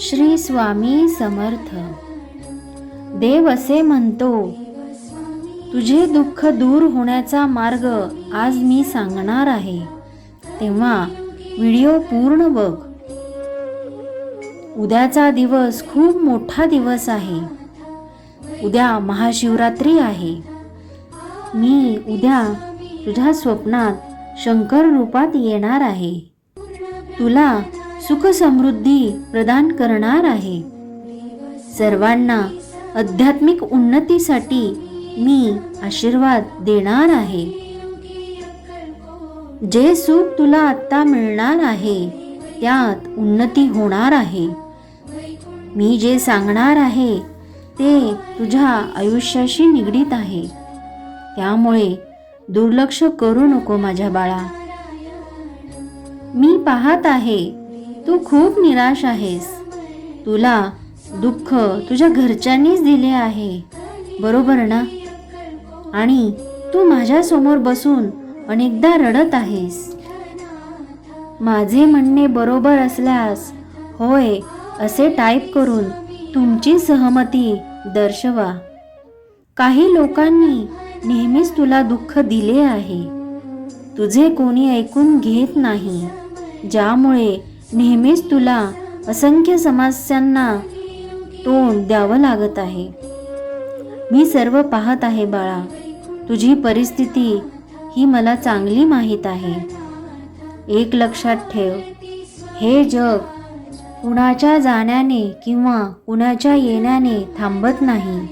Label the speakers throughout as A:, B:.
A: श्री स्वामी समर्थ. देव असे म्हणतो तुझे दुःख दूर होण्याचा मार्ग आज मी सांगणार आहे. तेव्हा व्हिडिओ पूर्ण बघ. उद्याचा दिवस खूप मोठा दिवस आहे. उद्या महाशिवरात्री आहे. मी उद्या तुझ्या स्वप्नात शंकर रूपात येणार आहे. तुला सुख समृद्धी प्रदान करणार आहे. सर्वांना आध्यात्मिक उन्नतीसाठी मी आशीर्वाद देणार आहे. जे सुख तुला आत्ता मिळणार आहे त्यात उन्नती होणार आहे. मी जे सांगणार आहे ते तुझ्या आयुष्याशी निगडीत आहे. त्यामुळे दुर्लक्ष करू नको माझ्या बाळा. मी पाहत आहे तू खूप निराश आहेस. तुला दुःख तुझ्या घरच्यांनीच दिले आहे. बरोबर ना? आणि तू माझ्यासमोर बसून अनेकदा रडत आहेस. माझे म्हणणे बरोबर असल्यास होय असे टाईप करून तुमची सहमती दर्शवा. काही लोकांनी नेहमीच तुला दुःख दिले आहे. तुझे कोणी ऐकून घेत नाही. ज्यामुळे नेहमीच तुला असंख्य समस्यांना तोंड द्यावं लागत आहे. मी सर्व पाहत आहे बाळा. तुझी परिस्थिती ही मला चांगली माहीत आहे. एक लक्षात ठेव. हे जग कुणाच्या जाण्याने किंवा कुणाच्या येण्याने थांबत नाही.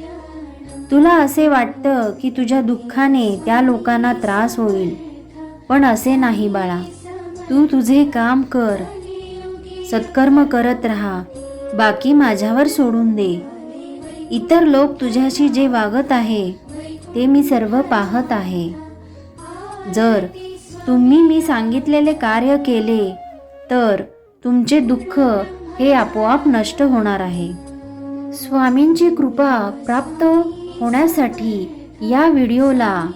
A: तुला असे वाटतं की तुझ्या दुःखाने त्या लोकांना त्रास होईल. पण असे नाही बाळा. तू तुझे काम कर. सत्कर्म करत राहा. बाकी माझ्यावर सोडून दे. इतर लोक तुझ्याशी जे वागत आहे ते मी सर्व पाहत आहे. जर तुम्ही मी सांगितलेले कार्य केले तर तुमचे दुःख हे आपोआप नष्ट होणार आहे. स्वामींची कृपा प्राप्त होण्यासाठी या व्हिडिओला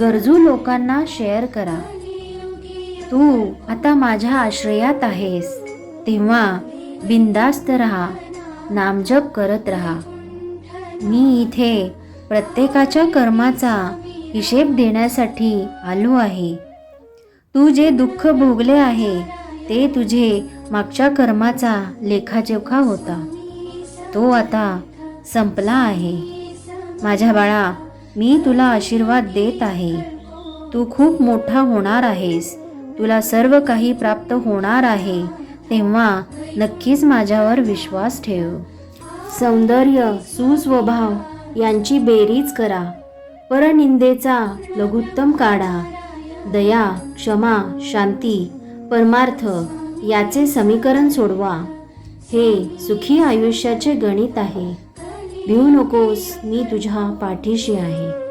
A: गरजू लोकांना शेअर करा. तू आता माझ्या आश्रयात आहेस. तेव्हा बिंदास्त राहा नामजप करत राहा. मी इथे प्रत्येकाच्या कर्माचा हिशेब देण्यासाठी आलो आहे. तू जे दुःख भोगले आहे ते तुझे मागच्या कर्माचा लेखाजोखा होता. तो आता संपला आहे. माझ्या बाळा मी तुला आशीर्वाद देत आहे. तू खूप मोठा होणार आहेस. तुला सर्व काही प्राप्त होणार आहे. तेव्हा नक्कीच माझ्यावर विश्वास ठेव. सौंदर्य सुस्वभाव यांची बेरीज करा. परनिंदेचा लघुत्तम काढा. दया क्षमा शांती परमार्थ याचे समीकरण सोडवा. हे सुखी आयुष्याचे गणित आहे. भिवू नकोस मी तुझ्या पाठीशी आहे.